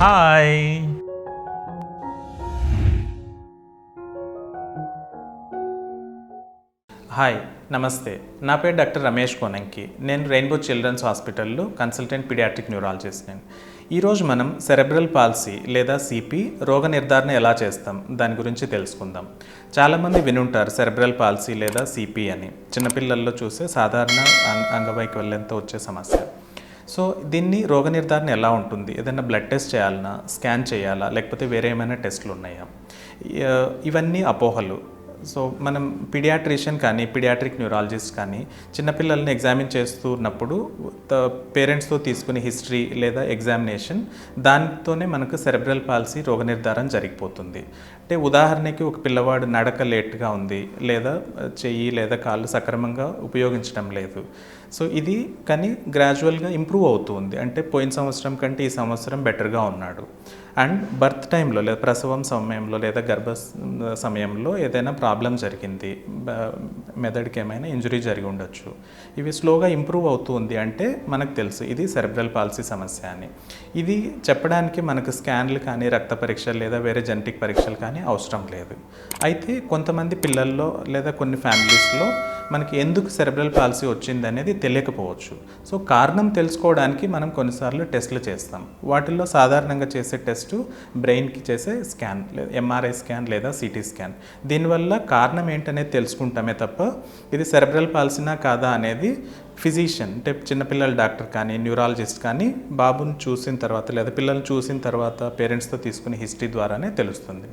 Hi hi నమస్తే. నా పేరు డాక్టర్ రమేష్ కోనంకి. నేను రెయిన్బో చిల్డ్రన్స్ హాస్పిటల్లో కన్సల్టెంట్ పీడియాట్రిక్ న్యూరాలజిస్ట్ నేను. ఈరోజు మనం సెరెబ్రల్ పాలసీ లేదా సిపి రోగ నిర్ధారణ ఎలా చేస్తాం? దాని గురించి తెలుసుకుందాం. చాలామంది వినుంటారు సెరెబ్రల్ పాలసీ లేదా సిపి అని. చిన్నపిల్లల్లో చూసే సాధారణ అంగ- అంగవైకల్యంతో వచ్చే సమస్య. సో దీన్ని రోగ నిర్ధారణ ఎలా ఉంటుంది? ఏదైనా బ్లడ్ టెస్ట్ చేయాలన్నా స్కాన్ చేయాలా? లేకపోతే వేరే ఏమైనా టెస్ట్లు ఉన్నాయా? ఇవన్నీ అపోహలు. సో మనం పిడియాట్రిషియన్ కానీ పిడియాట్రిక్ న్యూరాలజిస్ట్ కానీ చిన్నపిల్లల్ని ఎగ్జామిన్ చేస్తున్నప్పుడు పేరెంట్స్తో తీసుకునే హిస్టరీ లేదా ఎగ్జామినేషన్ దానితోనే మనకు సెరెబ్రల్ పాలసీ రోగ నిర్ధారణ జరిగిపోతుంది. అంటే ఉదాహరణకి ఒక పిల్లవాడు నడక లేట్గా ఉంది లేదా చెయ్యి లేదా కాళ్ళు సక్రమంగా ఉపయోగించడం లేదు. సో ఇది కానీ గ్రాడ్యువల్గా ఇంప్రూవ్ అవుతుంది అంటే పోయిన సంవత్సరం కంటే ఈ సంవత్సరం బెటర్గా ఉన్నాడు. అండ్ బర్త్ టైంలో లేదా ప్రసవం సమయంలో లేదా గర్భ సమయంలో ఏదైనా ప్రాబ్లం జరిగింది మెదడుకి ఏమైనా ఇంజురీ జరిగి ఉండొచ్చు. ఇవి స్లోగా ఇంప్రూవ్ అవుతుంది అంటే మనకు తెలుసు ఇది సెరెబ్రల్ పాలసీ సమస్య అని. ఇది చెప్పడానికి మనకు స్కాన్లు కానీ రక్త పరీక్షలు లేదా వేరే జెనటిక్ పరీక్షలు కానీ అవసరం లేదు. అయితే కొంతమంది పిల్లల్లో లేదా కొన్ని ఫ్యామిలీస్లో మనకి ఎందుకు సెరబ్రల్ పాలసీ వచ్చింది అనేది తెలియకపోవచ్చు. సో కారణం తెలుసుకోవడానికి మనం కొన్నిసార్లు టెస్ట్లు చేస్తాం. వాటిల్లో సాధారణంగా చేసే టెస్ట్ బ్రెయిన్కి చేసే స్కాన్ లేదా ఎంఆర్ఐ స్కాన్ లేదా సిటీ స్కాన్. దీనివల్ల కారణం ఏంటనేది తెలుసుకుంటామే తప్ప ఇది సెరబ్రల్ పాలసీనా కాదా అనేది ఫిజిషియన్ అంటే చిన్నపిల్లల డాక్టర్ కానీ న్యూరాలజిస్ట్ కానీ బాబుని చూసిన తర్వాత లేదా పిల్లల్ని చూసిన తర్వాత పేరెంట్స్తో తీసుకునే హిస్టరీ ద్వారానే తెలుస్తుంది.